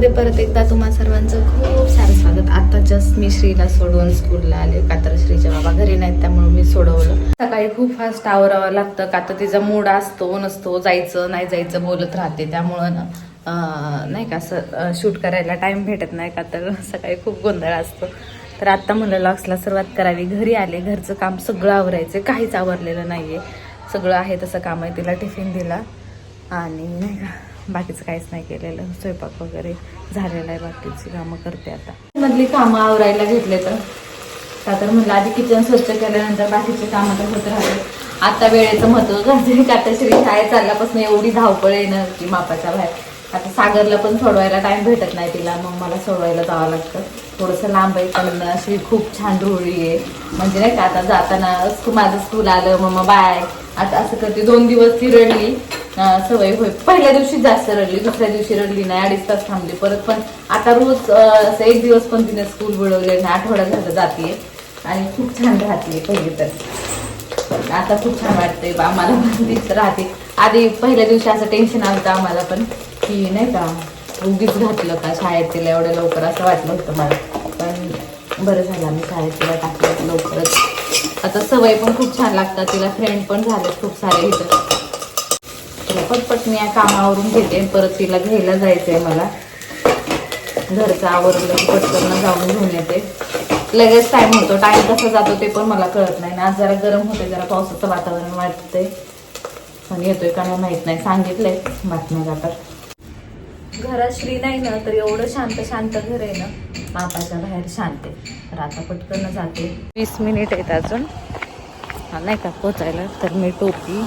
मध्ये परत एकदा तुम्हा सर्वांचं खूप सारं स्वागत. आता जस्ट मी श्रीला सोडून स्कूलला आले. का तर श्रीच्या बाबा घरी नाहीत त्यामुळे मी सोडवलं. सकाळी खूप फास्ट आवरावं लागतं. का तर तिचा मूड असतो नसतो जायचं नाही जायचं बोलत राहते. त्यामुळं ना नाही का असं शूट करायला टाइम भेटत नाही. का तर सकाळी खूप गोंधळ असतो. तर आत्ता म्हणलं लॉक्सला सुरुवात करावी. घरी आले. घरचं काम सगळं आवरायचं. काहीच आवरलेलं नाही आहे सगळं आहे तसं काम आहे. तिला टिफिन दिला. आणि नाही का बाकीचं काहीच नाही केलेलं. स्वयंपाक वगैरे झालेला आहे बाकीची कामं करते आता. मधली कामं आवरायला घेतले तर? का तर म्हटलं आधी किचन स्वच्छ केल्यानंतर बाकीचे कामं तर होत राहते आता वेळेचं महत्त्व गरजे का तर श्री शाळेत चालल्यापासून एवढी धावपळ येणार की मापाच्या बाहेर. आता सागरला पण सोडवायला टाइम भेटत नाही तिला मग मला सोडवायला जावं लागतं. थोडंसं लांब आहे पण अशी खूप छान रुळी आहे. म्हणजे नाही का आता जाताना माझं स्कूल आलं मग बाय. आता असं करते दोन दिवस ती रडली. सवय होय. पहिल्या दिवशी जास्त रडली दुसऱ्या दिवशी रडली नाही अडीच तास थांबली परत पण आता रोज असं एक दिवस पण तिने स्कूल बुडवले आणि आठवड्यात झालं जाते आणि खूप छान राहते पहिले तर. आता खूप छान वाटतंय बा आम्हाला पण राहते. आधी पहिल्या दिवशी असं टेन्शन आलं आम्हाला पण की नाही का उगीच घातलं का शाळेत तिला एवढं लवकर असं वाटलं होतं मला. पण बरं झालं आम्ही शाळेत तिला टाकलं लवकरच. आता सवय पण खूप छान लागतात तिला फ्रेंड पण झाले खूप सारे इथं. पण पटपट मी या कामावरून घेते परत तिला घ्यायला जायचंय मला. घरचं आवरलं पटकन जाऊन घेऊन येते. लगेच टाइम होतो टाईम कसा जातो ते पण मला कळत नाही. ना आज जरा गरम होते जरा पावसाचं वातावरण वाटतंय पण येतोय का नाही माहीत नाही. सांगितलंय बातम्या जातात घरात श्री नाही ना तर एवढं शांत शांत घर आहे ना मापाच्या बाहेर शांत आहे. तर आता पटकन जाते. वीस मिनिट आहेत अजून. हा नाही का पोचायला. तर मी टोपी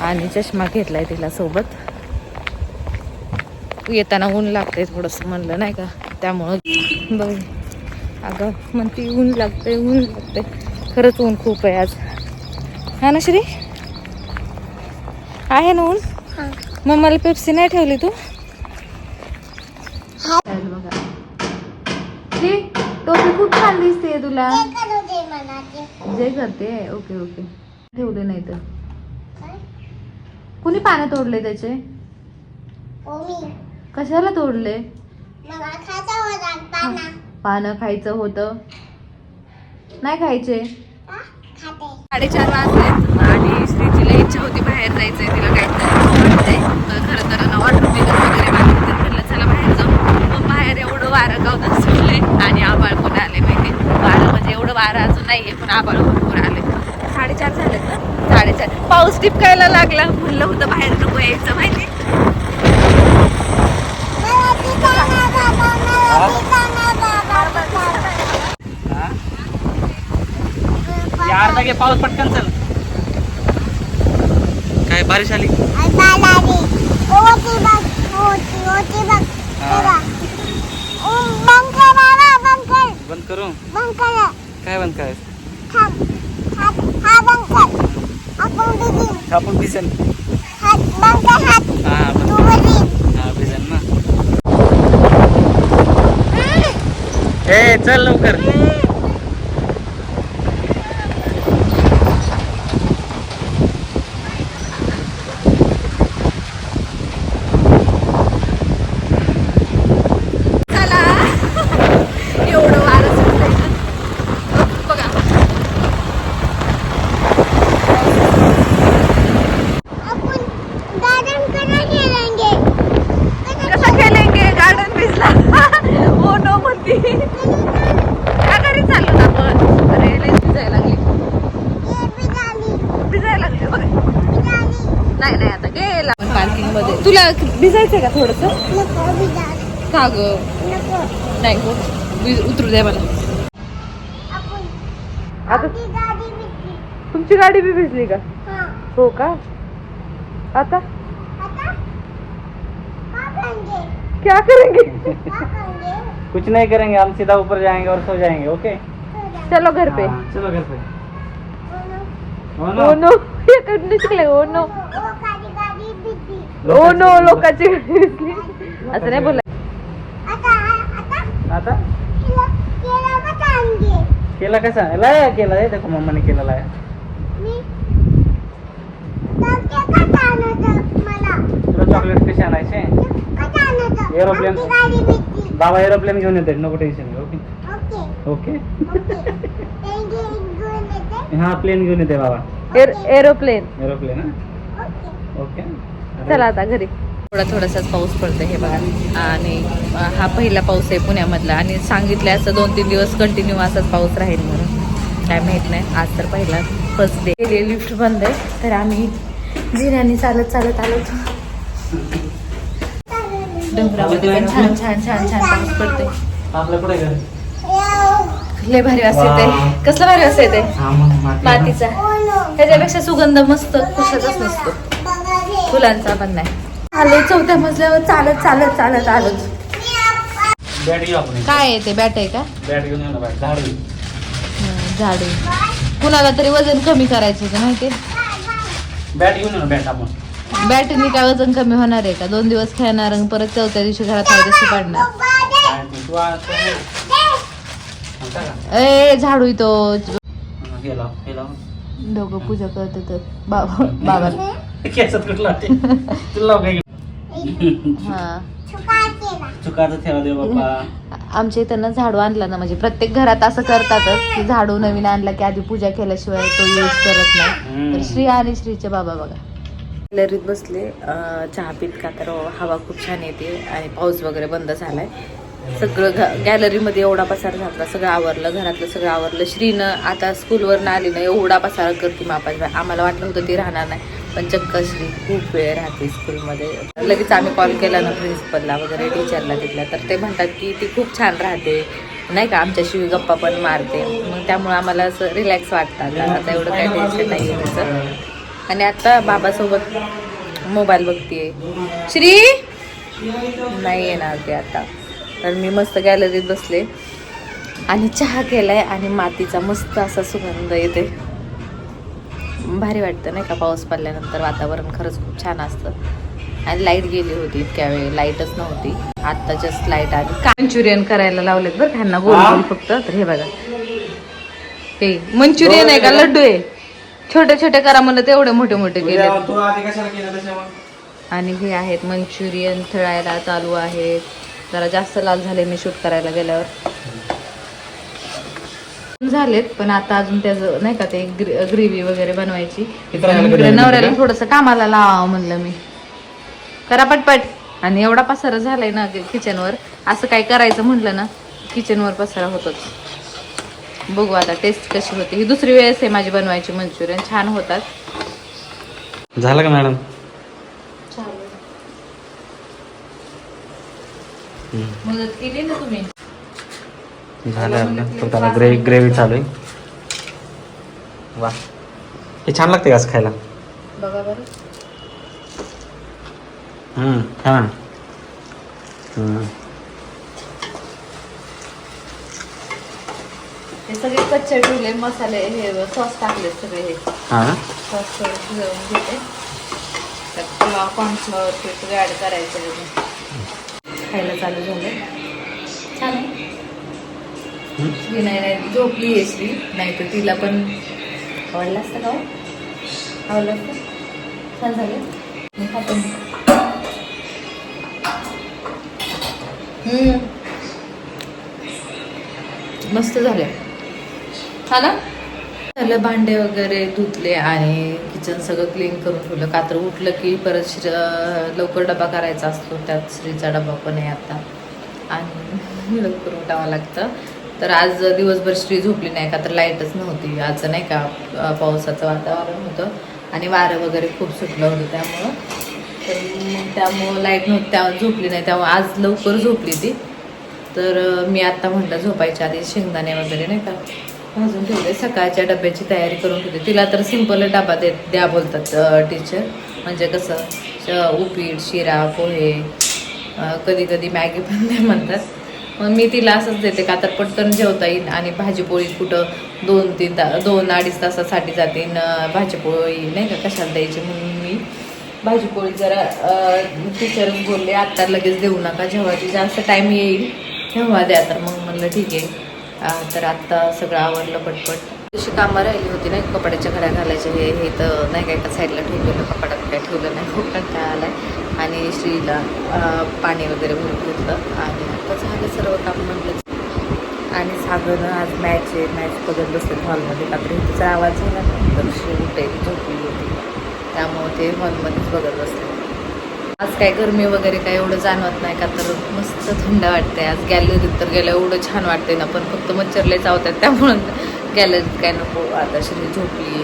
आणि चष्मा घेतलाय तिला सोबत. येताना ऊन लागते थोडंसं म्हणलं नाही का? त्यामुळं बघ. अगं म्हणते ऊन लागते ऊन लागते खरंच ऊन खूप आहे आज. हा ना श्री? आहे ना ऊन? मग मला पेप्सी नाही ठेवली तू? बघा श्री टोपी खूप छान दिसते तुला. जे करते ओके ओके. ठेवले नाही तर. कुणी पानं तोडले त्याचे? कशाला तोडले? पानं. खायचं होतं. नाही खायचे? साडेचार वाजलेत आणि श्रीजीला इच्छा होती बाहेर जायचंय तिला काहीतरी वाटतंय तर खरं तर ना ऑर्डर बिगर वगैरे बाकी तर म्हटलं चला बाहेर जाऊ मग बाहेर एवढं वारं गावतात सुटले आणि आबाळ पण आले माहिती वारं म्हणजे एवढं वारं अजून नाहीये पण आबाळ भरपूर आले साडेचार झालेत ना साडेचार पाऊस टिपकायला लागला. म्हणलं होतं बाहेर नको यायचं माहिती? अर्धा घे पाऊस पटकन चल. काय बारिश आली? बंद करू? काय बंद काय आपण भिजन. हा भिजन ना. हे चल लवकर चला एवढं वारं सुटलंय ना. बघा कसं खेळेंगे गार्डन भिजला हो म्हणती त्या घरी चाललो ना आपण. अरे लई भिजायला लागली. भिजायला लागली बघा नाही नाही आता गेला पार्किंगमध्ये तुला भिजायचंय का थोडस? का ग? नाही गो. उतरू द्या मला. आता तुमची गाडी बी भिजली का? हो का? आता? क्या करेंगे? कुछ नहीं करेंगे हम सीधा ऊपर जाएंगे और सो जाएंगे ओके चलो घर पे। हाँ, चलो घर पे। हो ओ ना? नो इकडनं शिकले ओ नो ओ नो लोकांची गाडी भिजली असं नाही बोला। आता केला कसा? लाया केला आहे देखो मम्मा ने केला लाया। तुला चॉकलेट कसे आणायचे? एरोप्लेन बाबा एरोप्लेन घेऊन येते नको टेन्शन ओके? ओके. हा प्लेन घेऊन येते बाबा. एरोप्लेन एरोप्लेन हा? ओके. चला आता घरी. थोडा थोडासाच पाऊस पडतो हे बघा. आणि हा पहिला पाऊस आहे पुण्यामधला. आणि सांगितलं असं दोन तीन दिवस कंटिन्यू असाच पाऊस राहील म्हणून. काय माहीत नाही. आज तर पहिला फर्स्ट डे लिफ्ट बंद आहे. तर आम्ही जिन्याने चालत चालत आलो डोंगरामध्ये पण छान छान छान छान पाऊस पडते आपलं कुठे घर लय भारी वास. येते कसला भारी वास येते हा ना. मातीचा. ह्याच्यापेक्षा सुगंध मस्त कुशाचाच नसतो. फुलांचा पण नाही. आलो चौथ्या मजल्यावर चालत चालत चालत आलो बॅट घेऊ आपण काय आहे ते? बॅट आहे का? झाड कुणाला तरी वजन कमी करायचं होतं माहितीये? बॅट घेऊन बॅट आपण. बॅटनी काय वजन कमी होणार आहे का? दोन दिवस खेळणार आणि परत चौथ्या दिवशी घरात आहे तशी पाडणार? ए झाडू तो. दोघं पूजा करत तर. बाबा बाबा हा. आमच्या इथं ना झाडू आणला ना म्हणजे प्रत्येक घरात असं करतातच की झाडू नवीन आणला की आधी पूजा केल्याशिवाय तो यूज करत नाही. तर श्री आणि श्रीचे बाबा बघा. गॅलरीत बसले. चहा पित का तर हवा खूप छान येते आणि पाऊस वगैरे बंद झालाय. सगळं घ गॅलरीमध्ये एवढा पसार झाला सगळं आवरलं घरातलं सगळं आवरलं. श्रीनं आता स्कूलवरनं आली ना एवढा पसार करते मापाच आम्हाला वाटलं होतं ती राहणार नाही. पण चक्क श्री खूप वेळ राहते स्कूलमध्ये. लगेच आम्ही कॉल केला ना प्रिन्सिपलला वगैरे टीचरला तिथल्या. तर ते म्हणतात की ती खूप छान राहते. नाही का? आमच्याशी गप्पा पण मारते. मग त्यामुळे आम्हाला असं रिलॅक्स वाटतं. आता एवढं काही टेन्शन नाही आहे त्याचं. आणि आता बाबासोबत मोबाईल बघतीये. श्री? नाही येणार ते आता. तर मी मस्त गॅलरीत बसले. आणि चहा केलाय आणि मातीचा मस्त असा सुगंध येते भारी वाटतं नाही का पाऊस पडल्यानंतर वातावरण खरंच खूप छान असतं. आणि लाइट गेली होती इतक्या वेळ लाईटच नव्हती. आता जस्ट लाइट आली. मंचुरियन करायला लावलेत बरं ह्यांना गोल गोल फक्त. तर हे बघा. हे मंचुरियन आहे का? लड्डू आहे. छोटे छोटे करा म्हणलं तर एवढे मोठे मोठे केले तू आधी कशाला केलं त्याच्यावर आणि हे आहेत मंचुरियन तळायला चालू आहेत जरा जास्त लाल झाले मी शूट करायला गेल्यावर. झालेत पण आता अजून त्याचं नाही का ते ग्रेव्ही वगैरे बनवायची. इकडे नवऱ्याला? थोडस कामाला लावा म्हणलं मी. करा पटपट. आणि एवढा पसारा झालाय ना किचनवर. असं काय करायचं म्हटलं ना किचनवर पसारा होतोच. बघू आता टेस्ट कशी होते. ही दुसरी वेळेस आहे माझी बनवायची मंचुरियन. छान होतात. झालं का मॅडम? मदत केली ना तुम्ही? झालं ग्रेव्ही ग्रेव्ही चालू आहे. वा. हे छान लागते का खायला? बघा बरं. हम्म छान हम्म. हे सगळे कच्चे ठेवले मसाले हे सॉस टाकले सगळे हे. हा? ना? सॉस थोडं शिजवून घेते. त्यात किंवा कॉर्नफ्लॉवर ते सगळे ॲड करायचं आहे. खायला चालू झालं. छान नाही नाही झोपली आहे श्री नाही तर तिला पण आवडलं असतं का हो? आवडलं असतं? छान झालं. मी खाते. हम्म. मस्त झाले हा ना? झालं भांडे वगैरे धुतले आणि किचन सगळं क्लीन करून ठेवलं. कात्र उठलं की परत श्री लवकर डबा करायचा असतो. त्यात श्रीचा डबा पण आहे आता. आणि लवकर उठावं लागतं. तर आज दिवसभर श्री झोपली नाही का तर लाईटच नव्हती. आज नाही का पावसाचं वातावरण होतं. आणि वारं वगैरे खूप सुटलं होतं त्यामुळं. तर मग त्यामुळं लाइट नव्हती. त्या झोपली नाही. त्यामुळे आज लवकर झोपली ती. तर मी आत्ता म्हटलं झोपायच्या आधी शेंगदाणे वगैरे नाही का भाजून ठेवले सकाळच्या डब्याची तयारी करून ठेवते तिला तर सिंपल डबा देत द्या बोलतात टीचर म्हणजे कसं उपीट शिरा पोहे कधी कधी मॅगी पण द्या म्हणतात. मग मी तिला असंच देते का तर पटकन जेवता येईल आणि भाजीपोळी कुठं दोन तीन ता दोन अडीच तासासाठी जाते न भाजीपोळी नाही का कशाला द्यायची म्हणून मी. भाजीपोळी जरा टीचर बोलले आत्ता लगेच देऊ नका जेव्हा ती जास्त टाईम येईल तेव्हा द्या. तर मग म्हणलं ठीक आहे. तर आत्ता सगळं आवरलं पटपट. तशी कामं राहिली होती नाही कपड्याच्या घड्या घालायच्या हे हे तर नाही काय एका साईडला ठेवलेलं कपड्यात काय ठेवलं नाही खूप कंटाळा आलाय. आणि श्रीला पाणी वगैरे भरून घेतलं. आणि आता झालं सर्व काम म्हटलं. आणि सागरनं आज मॅच आहे मॅच बघत बसले हॉलमध्ये का तर तिचा आवाज झाला ना तर श्री उठे झोपली होती. त्यामुळे ते हॉलमध्येच बघत बसले. आज काय गरमी वगैरे काय एवढं जाणवत नाही का? तर मस्त थंड वाटते आज गॅलरीत तर गेलं एवढं छान वाटते ना पण फक्त मच्छरले चावतात त्यामुळं गॅलरीत काय नको. आता शरीर झोपली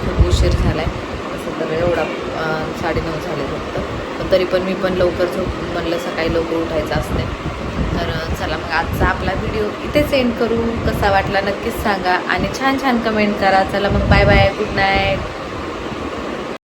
खूप उशीर झाला आहे असं तर एवढा साडे साडेनऊ झाले फक्त. पण तरी पण मी पण लवकर झोप म्हणलं सकाळी लवकर उठायचं असते तर चला मग आजचा आपला व्हिडिओ इथेच एंड करू. कसा वाटला नक्कीच सांगा. आणि छान छान कमेंट करा. चला मग बाय बाय गुड नाईट